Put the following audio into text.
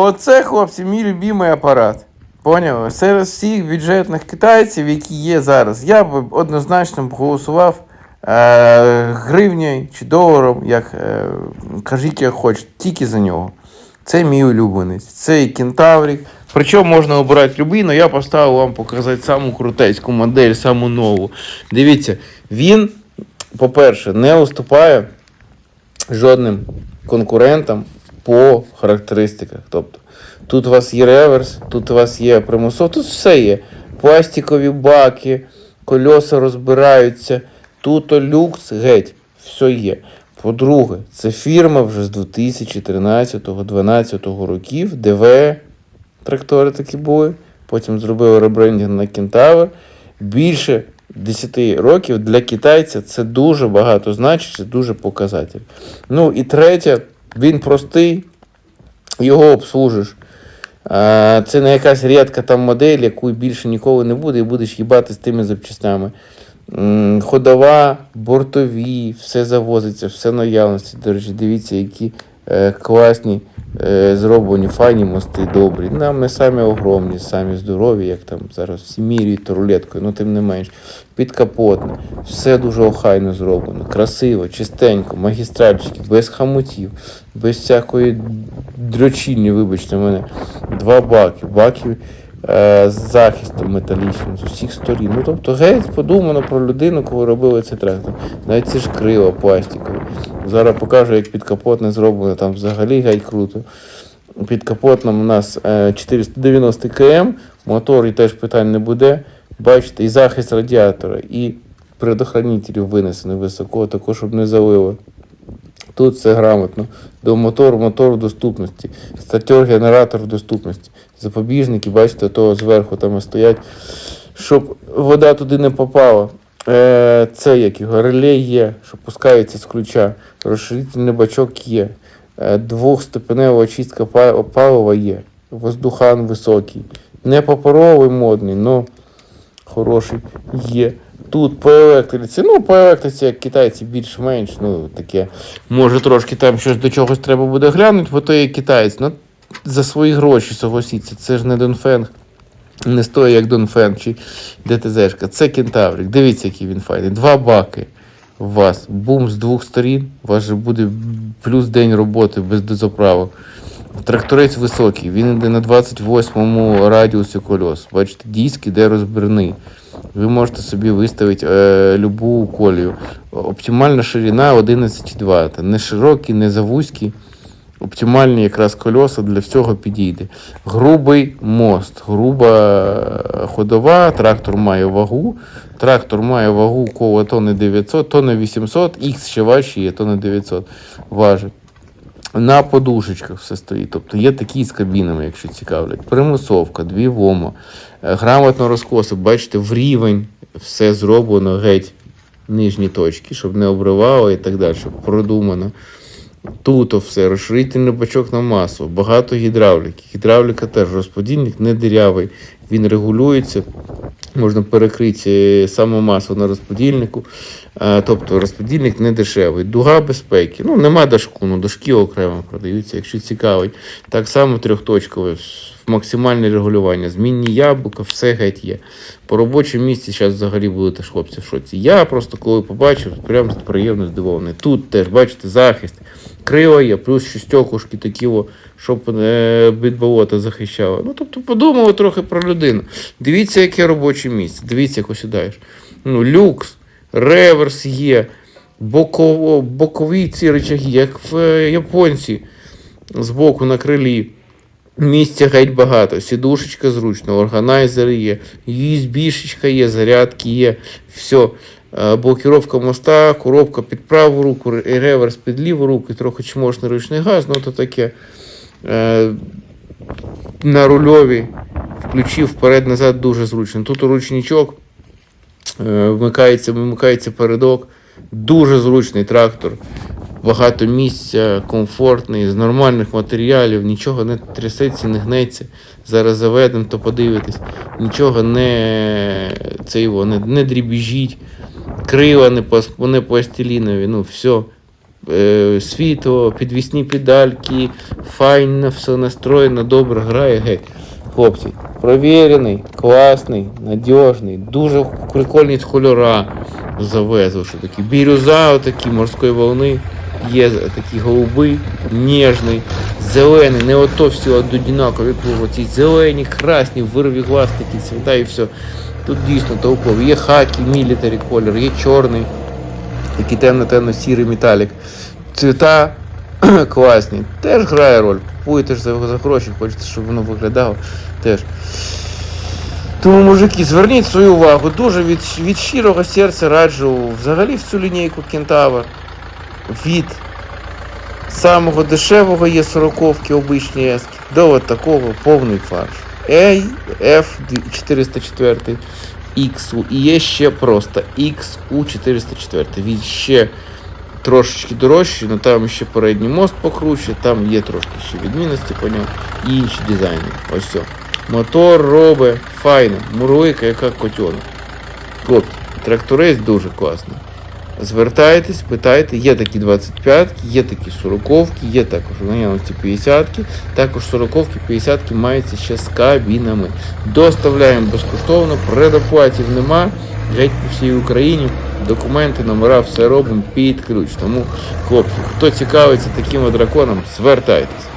Оце, хлопці, мій любимий апарат. Поняли? Серед всіх бюджетних китайців, які є зараз, я б однозначно голосував е, гривнею чи доларом, як е, кажіть, як хочете, тільки за нього. Це мій улюбленець. Це і кентаврік. Причому можна обирати любий, але я поставив вам показати саму крутецьку модель, саму нову. Дивіться, він, по-перше, не уступає жодним конкурентам по характеристиках. Тобто, тут у вас є реверс, тут у вас є примусов, тут все є. Пластикові баки, кольоса розбираються, тут люкс, геть, все є. По-друге, це фірма вже з 2013-2012 років, ДВ трактори такі були. Потім зробили ребрендінг на Кентавр. Більше 10 років для китайця це дуже багато значить, це дуже показатель. Ну і третє, він простий, його обслужиш. Це не якась рідка там модель, яку більше ніколи не буде, і будеш їбати з тими запчастями. Ходова, бортові, все завозиться, все наявності. До речі, дивіться, які класні е, зроблені, файні мости добрі. Нам не самі огромні, самі здорові, як там зараз всі міряють рулеткою, ну тим не менш. Підкапотне, все дуже охайно зроблено, красиво, чистенько, магістральчики, без хамутів, без всякої дрочільні, вибачте мене. Два баки, баки е, з захистом металічним з усіх сторін. Ну тобто геть подумано про людину, коли робили цей трактор. Навіть ці ж крила пластикові. Зараз покажу, як підкапотне зроблено, там взагалі геть круто. Під капотом у нас е, 490 км, мотор і теж питань не буде. Бачите, і захист радіатора, і предохранителів винесено високо, також щоб не залило. Тут все грамотно. До мотору, мотор в доступності, стартер, генератор доступності. Запобіжники, бачите, того зверху там стоять, щоб вода туди не попала. Е, це як його реле є, що пускається з ключа. Розширительний бачок є. Е, Двохступенева очистка палива є. Воздухан високий. Не паперовий модний, але хороший є. Тут по електриці, ну по електриці, як китайці більш-менш, ну таке. Може трошки там щось до чогось треба буде глянути, бо то є китаєць. Ну, за свої гроші согласіться, це ж не Донфенг. Не стоїть як Донфен чи ДТЗшка. Це кентаврик. Дивіться, який він файний. Два баки у вас. Бум з двох сторін. У вас же буде плюс день роботи без дозаправок. Тракторець високий, він йде на 28-му радіусі кольос. Бачите, диск іде розбірний. Ви можете собі виставити е, любу колію. Оптимальна ширина 11,2. Не широкі, не завузькі. Оптимальні якраз кольоса для всього підійде. Грубий мост, груба е, ходова, трактор має вагу. Трактор має вагу коло тонни 900, тонни 800, Х ще важче є, тонни 900 важить. На подушечках все стоїть. Тобто є такі з кабінами, якщо цікавлять. Примусовка, дві вома, е, грамотно розкоси. Бачите, в рівень все зроблено геть нижні точки, щоб не обривало і так далі, щоб продумано. Тут все, розширительний бачок на масу, багато гідравліки. Гідравліка теж розподільник не дирявий, він регулюється. Можна перекрити саму масу на розподільнику. Е, Тобто розподільник не дешевий. Дуга безпеки. Ну, нема дашку, ну дошки окремо продаються, якщо цікавить. Так само трьохточкове, максимальне регулювання, змінні яблука, все геть є. По робочому місці зараз взагалі будете ж хлопці в шоці. Я просто коли побачив, прям приємно здивований. Тут теж, бачите, захист. Крила є, плюс шістьохушки такі, о, щоб е, від болота захищало. Ну, тобто подумали трохи про людину. Дивіться, яке робоче місце. Дивіться, як осідаєш. Ну, люкс, реверс є, боково, бокові ці речаги, як в е, японці, збоку на крилі. Місця геть багато, сідушечка зручна, органайзер є, USB-шечка є, зарядки є, все. Блокіровка моста, коробка під праву руку, реверс під ліву руку, і трохи чмошний ручний газ, ну то таке. Е, На рульові включив вперед-назад дуже зручно. Тут ручничок, е, вмикається, вимикається передок, дуже зручний трактор. Багато місця, комфортний, з нормальних матеріалів, нічого не трясеться, не гнеться. Зараз заведемо, то подивитись. Нічого не, це його, не, не дрібіжіть, крила не, пос- не пластилінові, ну все. е, світло, підвісні педальки, файно, все настроєно, добре грає. Геть. Хлопці, провірений, класний, надіжний, дуже прикольні кольора завезли, що такі бірюза, отакі морської волни, є такі голубий, ніжний, зелений, не ото всі однакові, ці зелені, красні, вирві глаз такі цвіта і все. Тут дійсно толково. Є хакі, мілітарі колір, є чорний, такий темно-темно-сірий металік. Цвіта класні. Теж грає роль. Купуєте ж за, гроші, хочеться, щоб воно виглядало теж. Тому, мужики, зверніть свою увагу. Дуже від, від щирого серця раджу взагалі в цю лінійку Кентавр. Від самого дешевого є сороковки обичні ески до от такого повний фарш. AF404 XU і є ще просто XU404. Він ще трошечки дорожчі, але там ще передній мост покруче, там є трошки ще відмінності по ньому і інші дизайни. Ось все. Мотор робить файно, мурлика, яка котенок. Хлопці, тракторець дуже класний. Звертайтесь, питайте, є такі 25-ки, є такі 40-ки, є також наявності 50-ки, також 40-ки, 50-ки маються ще з кабінами. Доставляємо безкоштовно, предоплатів нема, геть по всій Україні. Документи, номера, все робимо під ключ. Тому, хлопці, хто цікавиться таким от драконом, звертайтесь.